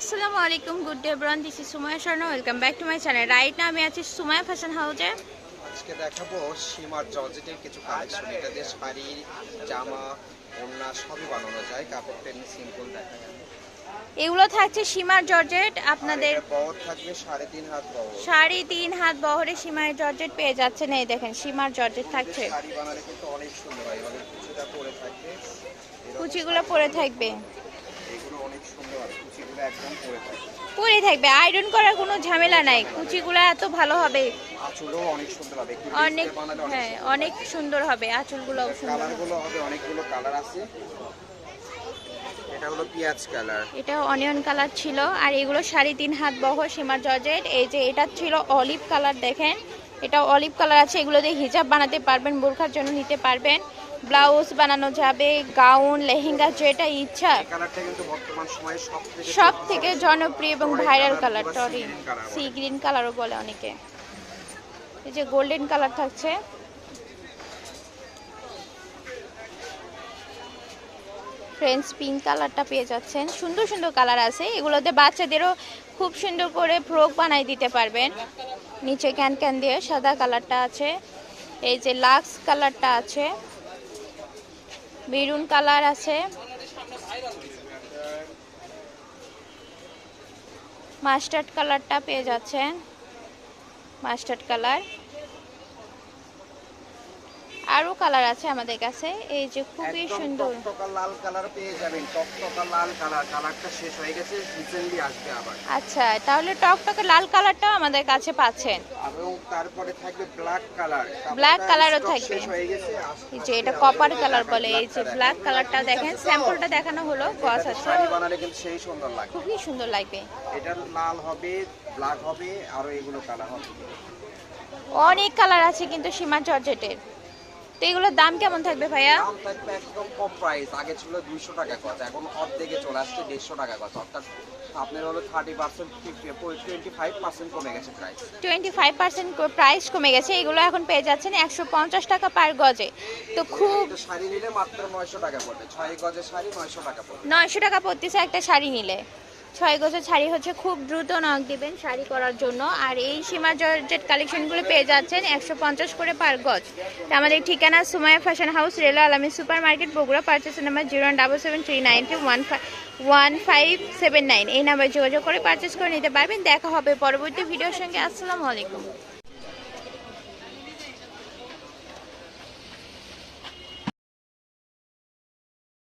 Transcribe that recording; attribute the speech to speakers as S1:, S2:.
S1: আসসালামু আলাইকুম good day ব্রন this is Sumaiya Sharma welcome back to my channel right না আমি আছি সুমায়া ফ্যাশন হাউসে
S2: আজকে দেখাবো সীমার জর্জেটের কিছু কালেকশন এটা দিয়ে শাড়ি জামা ওড়না সবই বানানো যায়। কাপড়টা এমনি সিম্পল দেখা যায়।
S1: এগুলো থাকছে সীমার জর্জেট আপনাদের
S2: বহর থাকবে সাড়ে তিন হাত বহর
S1: সাড়ে তিন হাত বহরে সীমার জর্জেট পেয়ে যাচ্ছেন। এই দেখেন সীমার জর্জেট থাকছে।
S2: শাড়ি বানালে কিন্তু অনেক সুন্দর হয়। এভাবে কুচিটা পরে থাকবে।
S1: কুচিগুলো পরে থাকবে
S2: এগুলো অনেক সুন্দর হয় কুচিগুলো একদম পরে থাকবে
S1: আয়রন করার কোনো ঝামেলা নাই। কুচিগুলো এত ভালো হবে।
S2: অনেক
S1: হ্যাঁ অনেক সুন্দর হবে। সুন্দর হবে।
S2: কালারগুলো হবে। অনেকগুলো কালার আছে। এটা হলো পেঁয়াজ কালার
S1: এটা অনিয়ন কালার ছিল আর এগুলো সাড়ে তিন হাত বহ সীমার জর্জেট। এই যে এটা ছিল অলিভ কালার দেখেন। এটা অলিভ কালার আছে এগুলো দিয়ে হিজাব বানাতে পারবেন বোরখার জন্য নিতে পারবেন। ব্লাউজ বানানো যাবে গাউন লেহেঙ্গা যেটা ইচ্ছা।
S2: সব থেকে
S1: জনপ্রিয়। এবং ভাইরাল কালার টরি। সি গ্রিন কালারও বলে অনেকে। এই যে গোল্ডেন কালার থাকছে। ফ্রেন্ডস পিঙ্ক কালারটা পেয়ে যাচ্ছেন। সুন্দর সুন্দর কালার আছে। এগুলোতে বাচ্চাদেরও খুব সুন্দর করে ফ্রক বানাই দিতে পারবেন। নিচে ক্যান ক্যান দিয়ে সাদা কালারটা আছে। এই যে লাক্স কালারটা আছে। মেরুন কালার আছে। মাস্টার্ড কালারটা পেয়ে যাচ্ছেন। Mustard colour. আরও কালার আছে আমাদের কাছে। এই যে খুবই সুন্দর।
S2: লাল কালার পেয়ে যাবেন। টকটকা লাল কালার কালারটা শেষ হয়ে গেছে রিসেন্টলি আসবে আবার।
S1: আচ্ছা তাহলে টকটকে লাল কালারটাও আমাদের কাছে পাচ্ছেন।
S2: এবং তারপরে থাকবে ব্ল্যাক কালার
S1: Black colour ও থাকবে।
S2: শেষ হয়ে গেছে
S1: এই যে এটা কপার কালার বলে এই যে ব্ল্যাক কালারটা দেখেন স্যাম্পলটা দেখানো হলো
S2: colour।
S1: আছে।
S2: শাড়ি বানালে কিন্তু সেই সুন্দর লাগবে।
S1: খুবই সুন্দর লাগবে।
S2: এটা লাল হবে ব্ল্যাক হবে আর এগুলো কালার হবে।
S1: অনেক কালার আছে কিন্তু সীমা জর্জেটের। তো এগুলোর দাম কেমন থাকবে ভাইয়া?
S2: দাম থাকবে একদম কম প্রাইস আগে ছিল দুইশো টাকা কথা এখন অর্ধেকে চলে আসছে দেড়শো টাকা কথা অর্থাৎ আপনার হলো thirty percent twenty five percent কমে গেছে price
S1: twenty five percent price কমে গেছে। এগুলো এখন পেয়ে যাচ্ছেন একশো পঞ্চাশ টাকা পার গজে। তো খুব
S2: শাড়ি নিলে মাত্র নয়শো টাকা পড়বে। ছয় গজের শাড়ি নয়শো টাকা পড়বে।
S1: নয়শো টাকা পড়তেছে একটা শাড়ি নিলে। ছয় গজের শাড়ি হচ্ছে খুব দ্রুত নক দিবেন শাড়ি করার জন্য। আর এই সীমা জর্জেট কালেকশনগুলো পেয়ে যাচ্ছেন একশো পঞ্চাশ করে পার গজ। আমাদের ঠিকানা সুমায়া ফ্যাশন হাউস রেলা আলামী super market Bogura, purchase number zero double seven three nine three one five one five seven nine. এই নাম্বারে যোগাযোগ করে পারচেস করে নিতে পারবেন। দেখা হবে পরবর্তী ভিডিওর সঙ্গে। আসসালামু আলাইকুম।